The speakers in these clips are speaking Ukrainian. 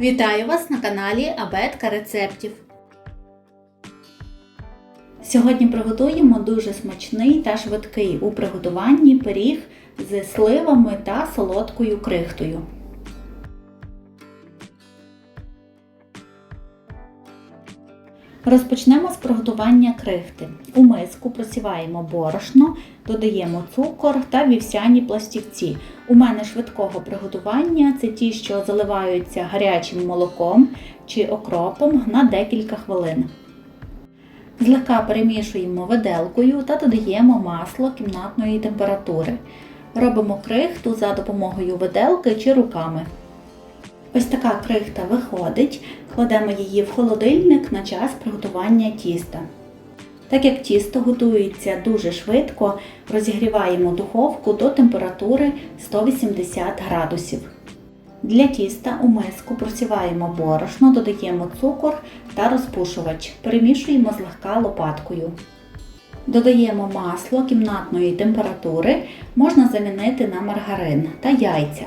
Вітаю вас на каналі Абетка рецептів. Сьогодні приготуємо дуже смачний та швидкий у приготуванні пиріг з сливами та солодкою крихтою. Розпочнемо з приготування крихти. У миску просіваємо борошно, додаємо цукор та вівсяні пластівці. У мене швидкого приготування це ті, що заливаються гарячим молоком чи окропом на декілька хвилин. Злегка перемішуємо виделкою та додаємо масло кімнатної температури. Робимо крихту за допомогою виделки чи руками. Ось така крихта виходить, кладемо її в холодильник на час приготування тіста. Так як тісто готується дуже швидко, розігріваємо духовку до температури 180 градусів. Для тіста у миску просіваємо борошно, додаємо цукор та розпушувач, перемішуємо злегка лопаткою. Додаємо масло кімнатної температури, можна замінити на маргарин та яйця.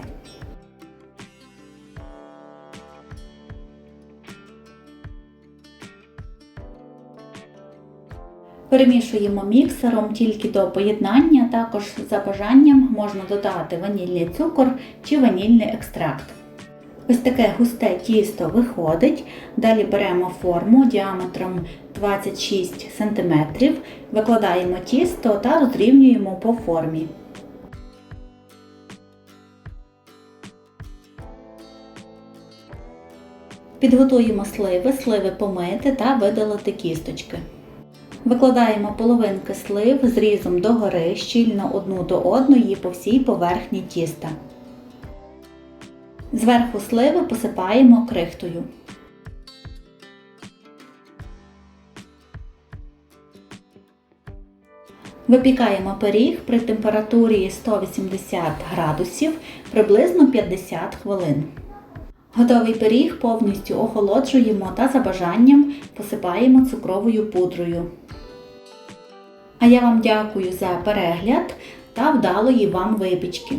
Перемішуємо міксером тільки до поєднання, також за бажанням можна додати ванільний цукор чи ванільний екстракт. Ось таке густе тісто виходить. Далі беремо форму діаметром 26 см, викладаємо тісто та розрівнюємо по формі. Підготуємо сливи, сливи помити та видалити кісточки. Викладаємо половинки слив зрізом догори щільно одну до одної по всій поверхні тіста. Зверху сливи посипаємо крихтою. Випікаємо пиріг при температурі 180 градусів приблизно 50 хвилин. Готовий пиріг повністю охолоджуємо та за бажанням посипаємо цукровою пудрою. А я вам дякую за перегляд та вдалої вам випічки.